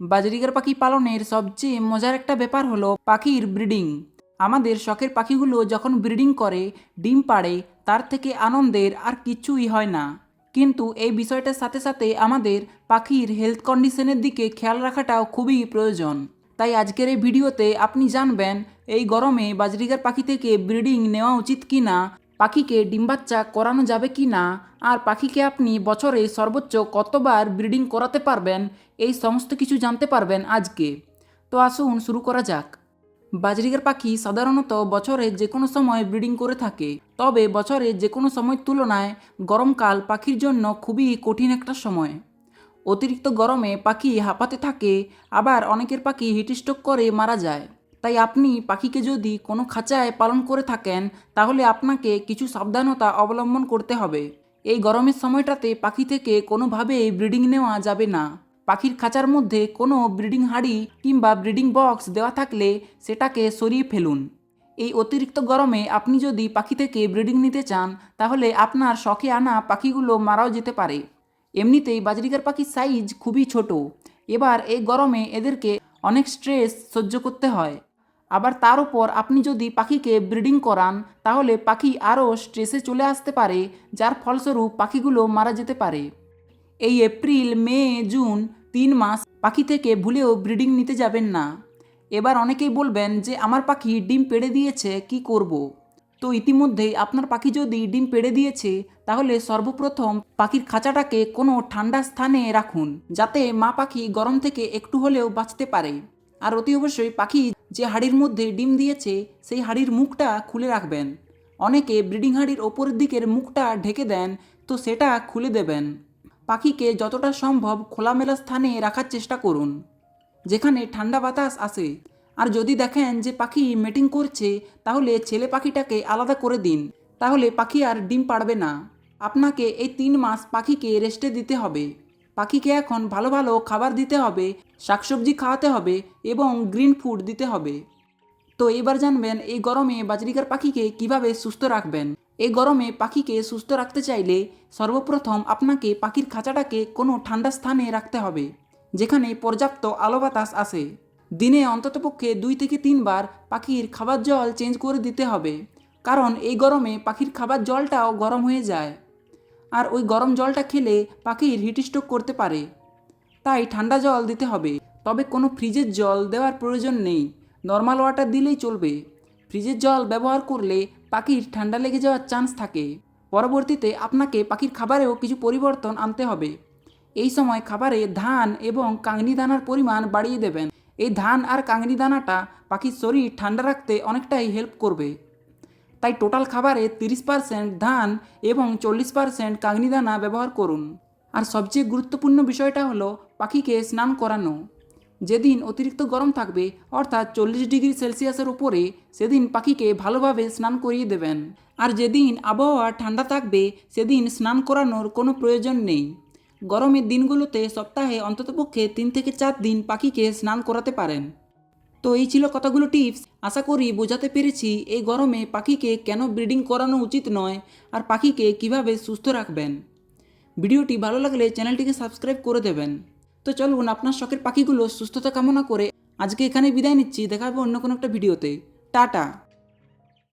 Budgerigar পাখি পালনের সবচেয়ে মজার একটা ব্যাপার হলো পাখির ব্রিডিং। আমাদের শখের পাখিগুলো যখন ব্রিডিং করে, ডিম পাড়ে, তার থেকে আনন্দের আর কিছুই হয় না। কিন্তু এই বিষয়টার সাথে সাথে আমাদের পাখির হেলথ কন্ডিশনের দিকে খেয়াল রাখাটাও খুবই প্রয়োজন। তাই আজকের এই ভিডিওতে আপনি জানবেন, এই গরমে বাজরিগার পাখি থেকে ব্রিডিং নেওয়া উচিত কি না পাখিকে ডিম বাচ্চা করানো যাবে কি না? আর পাখিকে আপনি বছরে সর্বোচ্চ কতবার ব্রিডিং করাতে পারবেন? এই সমস্ত কিছু জানতে পারবেন আজকে। তো আসুন শুরু করা যাক। বাজরিগার পাখি সাধারণত বছরে যে কোনো সময় ব্রিডিং করে থাকে। তবে বছরে যে কোনো সময়ের তুলনায় গরমকাল পাখির জন্য খুবই কঠিন একটা সময়। অতিরিক্ত গরমে পাখি হাঁপাতে থাকে, আবার অনেকের পাখি হিটস্ট্রোক করে মারা যায়। তাই আপনি পাখিকে যদি কোনো খাঁচায় পালন করে থাকেন, তাহলে আপনাকে কিছু সাবধানতা অবলম্বন করতে হবে। এই গরমের সময়টাতে পাখি থেকে কোনোভাবেই ব্রিডিং নেওয়া যাবে না। পাখির খাঁচার মধ্যে কোনো ব্রিডিং হাঁড়ি কিংবা ব্রিডিং বক্স দেওয়া থাকলে সেটাকে সরিয়ে ফেলুন। এই অতিরিক্ত গরমে আপনি যদি পাখি থেকে ব্রিডিং নিতে চান, তাহলে আপনার শখে আনা পাখিগুলো মারাও যেতে পারে। এমনিতেই বাজরিকার পাখির সাইজ খুবই ছোট। এবার এই গরমে এদেরকে অনেক স্ট্রেস সহ্য করতে হয়। আবার তার উপর আপনি যদি পাখিকে ব্রিডিং করান, তাহলে পাখি আরও স্ট্রেসে চলে আসতে পারে, যার ফলস্বরূপ পাখিগুলো মারা যেতে পারে। এই এপ্রিল, মে, জুন তিন মাস পাখি থেকে ভুলেও ব্রিডিং নিতে যাবেন না। এবার অনেকেই বলবেন যে, আমার পাখি ডিম পেড়ে দিয়েছে, কি করব। তো ইতিমধ্যেই আপনার পাখি যদি ডিম পেড়ে দিয়েছে, তাহলে সর্বপ্রথম পাখির খাঁচাটাকে কোনো ঠান্ডা স্থানে রাখুন, যাতে মা পাখি গরম থেকে একটু হলেও বাঁচতে পারে। আর অতি অবশ্যই পাখি যে হাড়ির মধ্যে ডিম দিয়েছে, সেই হাড়ির মুখটা খুলে রাখবেন। অনেকে ব্রিডিং হাড়ির ওপরের দিকের মুখটা ঢেকে দেন, তো সেটা খুলে দেবেন। পাখিকে যতটা সম্ভব খোলামেলা স্থানে রাখার চেষ্টা করুন, যেখানে ঠান্ডা বাতাস আসে আর যদি দেখেন যে পাখি মেটিং করছে, তাহলে ছেলে পাখিটাকে আলাদা করে দিন। তাহলে পাখি আর ডিম পাড়বে না। আপনাকে এই তিন মাস পাখিকে রেস্টে দিতে হবে। পাখিকে এখন ভালো ভালো খাবার দিতে হবে, শাকসবজি খাওয়াতে হবে এবং গ্রিন ফুড দিতে হবে। তো এবার জানবেন এই গরমে বাজরিকার পাখিকে কীভাবে সুস্থ রাখবেন। এই গরমে পাখিকে সুস্থ রাখতে চাইলে সর্বপ্রথম আপনাকে পাখির খাঁচাটাকে কোনো ঠান্ডা স্থানে রাখতে হবে, যেখানে পর্যাপ্ত আলো বাতাস আসে দিনে অন্ততপক্ষে দুই থেকে তিনবার পাখির খাবার জল চেঞ্জ করে দিতে হবে, কারণ এই গরমে পাখির খাবার জলটাও গরম হয়ে যায়। আর ওই গরম জলটা খেলে পাখির হিটস্ট্রোক করতে পারে। তাই ঠান্ডা জল দিতে হবে। তবে কোনো ফ্রিজের জল দেওয়ার প্রয়োজন নেই। নর্মাল ওয়াটার দিলেই চলবে। ফ্রিজের জল ব্যবহার করলে পাখির ঠান্ডা লেগে যাওয়ার চান্স থাকে। পরবর্তীতে আপনাকে পাখির খাবারেও কিছু পরিবর্তন আনতে হবে। এই সময় খাবারে ধান এবং কাংনি দানার পরিমাণ বাড়িয়ে দেবেন। এই ধান আর কাংনি দানাটা পাখির শরীর ঠান্ডা রাখতে অনেকটাই হেল্প করবে। তাই টোটাল খাবারে তিরিশ পার্সেন্ট ধান এবং চল্লিশ পার্সেন্ট কাগনিদানা ব্যবহার করুন। আর সবচেয়ে গুরুত্বপূর্ণ বিষয়টা হলো পাখিকে স্নান করানো। যেদিন অতিরিক্ত গরম থাকবে, অর্থাৎ চল্লিশ ডিগ্রি সেলসিয়াসের উপরে, সেদিন পাখিকে ভালোভাবে স্নান করিয়ে দেবেন। আর যেদিন আবহাওয়া ঠান্ডা থাকবে, সেদিন স্নান করানোর কোনো প্রয়োজন নেই। গরমের দিনগুলোতে সপ্তাহে অন্ততপক্ষে তিন থেকে চার দিন পাখিকে স্নান করাতে পারেন। তো এই ছিল কতগুলো টিপস। আশা করি বোঝাতে পেরেছি এই গরমে পাখিকে কেন ব্রিডিং করানো উচিত নয় আর পাখিকে কীভাবে সুস্থ রাখবেন। ভিডিওটি ভালো লাগলে চ্যানেলটিকে সাবস্ক্রাইব করে দেবেন। তো চলুন আপনার শখের পাখিগুলো সুস্থতা কামনা করে আজকে এখানে বিদায় নিচ্ছি। দেখা হবে অন্য কোনো একটা ভিডিওতে। টাটা।